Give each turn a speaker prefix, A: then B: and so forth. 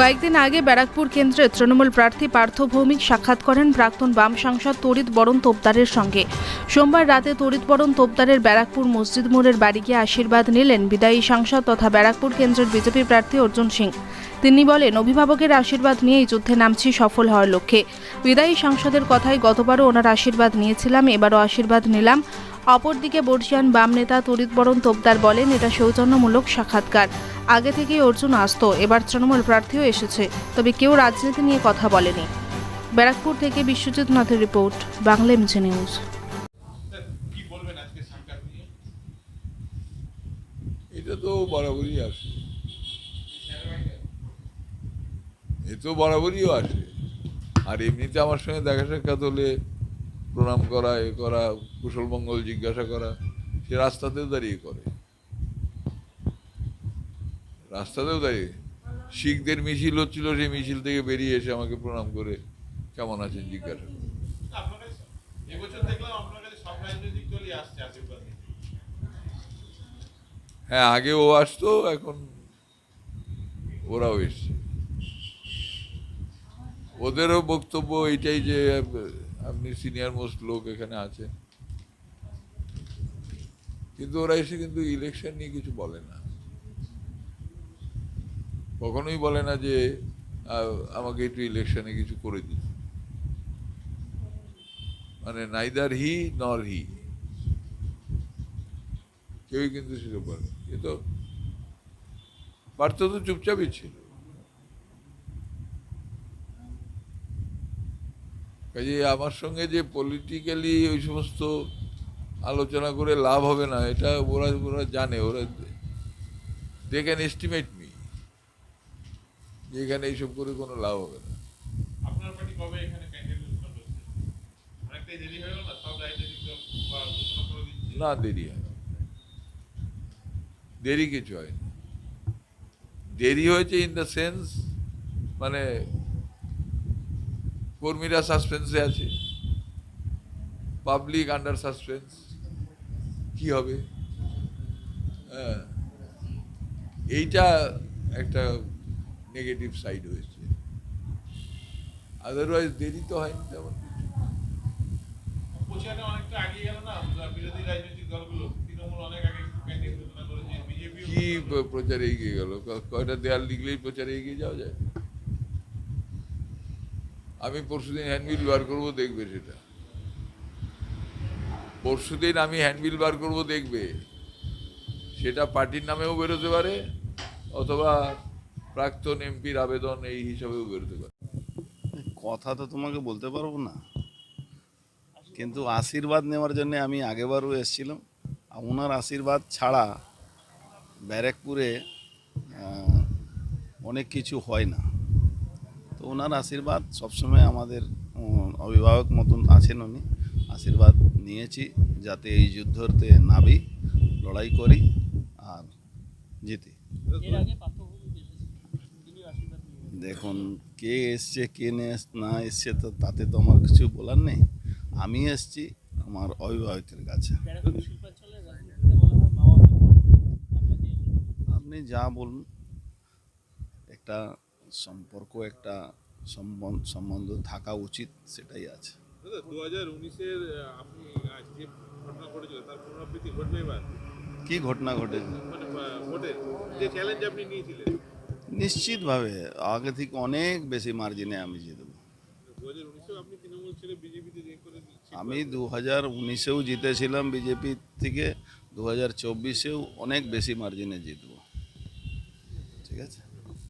A: কয়েকদিন আগে ব্যারাকপুর কেন্দ্রে তৃণমূল প্রার্থী পার্থ ভৌমিক সাক্ষাৎ করেন প্রাক্তন বাম সাংসদ তরিত বরণ তোপদারের সঙ্গে সোমবার রাতে তরিত বরণ তোপদারের ব্যারাকপুর মসজিদ মোড়ের বাড়ি গিয়ে আশীর্বাদ নিলেন বিদায়ী সাংসদ তথা ব্যারাকপুর কেন্দ্রের বিজেপি প্রার্থী অর্জুন সিং তিনি বলেন অভিভাবকের আশীর্বাদ নিয়েই যুদ্ধে নামছি সফল হওয়ার লক্ষ্যে বিদায়ী সাংসদের কথায় গতবারও ওনার আশীর্বাদ নিয়েছিলাম এবারও আশীর্বাদ নিলাম অপরদিকে বর্ষিয়ান বাম নেতা তরিত বরণ তোপদার বলেন এটা সৌজন্যমূলক সাক্ষাৎকার আগে থেকেই অর্জুন আসত এবার তৃণমূল প্রার্থীও এসেছে তবে কেউ রাজনীতি নিয়ে কথা বলেনি ব্যারাকপুর থেকে বিশ্বজিৎ নাথের রিপোর্ট বাংলা এমজি নিউজ
B: এটা তো বরাবরই আসে এ তো বরাবরই আসে আর এমনিতে আমার সঙ্গে দেখা সাক্ষাৎ হলে প্রণাম করা এ করা কুশলমঙ্গল জিজ্ঞাসা করা সে রাস্তাতেও দাঁড়িয়ে করে রাস্তাতেও দাঁড়িয়ে শিখদের মিছিল হচ্ছিল সেই মিছিল থেকে বেরিয়ে এসে আমাকে প্রণাম করে কেমন আছেন জিজ্ঞাসা করে হ্যাঁ আগে ও আসতো এখন ওরাও এসছে ওদেরও বক্তব্য এইটাই যে আপনি সিনিয়র মোস্ট লোক এখানে আছে কিন্তু ওরা এসে কিন্তু ইলেকশন নিয়ে কিছু বলে না কখনোই বলে না যে আমাকে একটু ইলেকশনে কিছু করে দিন মানে নাইদার হি নর হি কেউই কিন্তু সেটা বলে এ তো পার্থ তো চুপচাপই ছিল কাজে আমার সঙ্গে যে পলিটিক্যালি ওই সমস্ত আলোচনা করে লাভ হবে না এটা ওরা ওরা জানে ওরা দে ক্যান এস্টিমেট মি যে এখানে এইসব করে কোনো লাভ হবে না না দেরি হয় দেরি কিছু হয় দেরি হয়েছে ইন দ্য সেন্স মানে কর্মীরা সাসপেন্সে আছে পাবলিক আন্ডার সাসপেন্স কি হবে হ্যাঁ। এইটা একটা নেগেটিভ সাইড হয়েছে আদারওয়াইজ দেরি তো হয়নি তেমন কি প্রচারে এগিয়ে গেল কয়টা দেয়াল লিখলেই প্রচারে এগিয়ে যাওয়া যায় আমি পরশুদিন হ্যান্ডবিল বার করব দেখবে সেটা পরশুদিন আমি হ্যান্ডবিল বার করব দেখবে সেটা পার্টির নামেও বেরোতে পারে অথবা প্রাক্তন এমপির আবেদন এই হিসাবেও বেরোতে পারে কথা তো তোমাকে বলতে পারবো না কিন্তু আশীর্বাদ নেওয়ার জন্য আমি আগেবারও এসেছিলাম ওনার আশীর্বাদ ছাড়া ব্যারাকপুরে অনেক কিছু হয় না তো ওনার আশীর্বাদ সবসময় আমাদের অভিভাবক মতন আছেন উনি আশীর্বাদ নিয়েছি যাতে এই যুদ্ধতে নাবি লড়াই করি আর জিতি দেখুন কে এসছে কে না এসছে তো তাতে তো আমার কিছু বলার নেই আমি এসছি আমার অভিভাবকের কাছে আপনি যা বলুন একটা সম্পর্ক একটা সম্বন্ধ থাকা উচিত সেটাই আছে
C: দু হাজার উনিশের আপনি যে ঘটনা ঘটেছিল তার পুনরাবৃত্তি এবার
B: কি ঘটনা ঘটে মানে,
C: যে চ্যালেঞ্জ আপনি নিয়েছিলেন
B: নিশ্চিতভাবে আগে থেকে অনেক বেশি মার্জিনে আমি জিতব আমি দু হাজার উনিশেও জিতেছিলাম বিজেপি থেকে দু হাজার চব্বিশেও অনেক বেশি মার্জিনে জিতব ঠিক আছে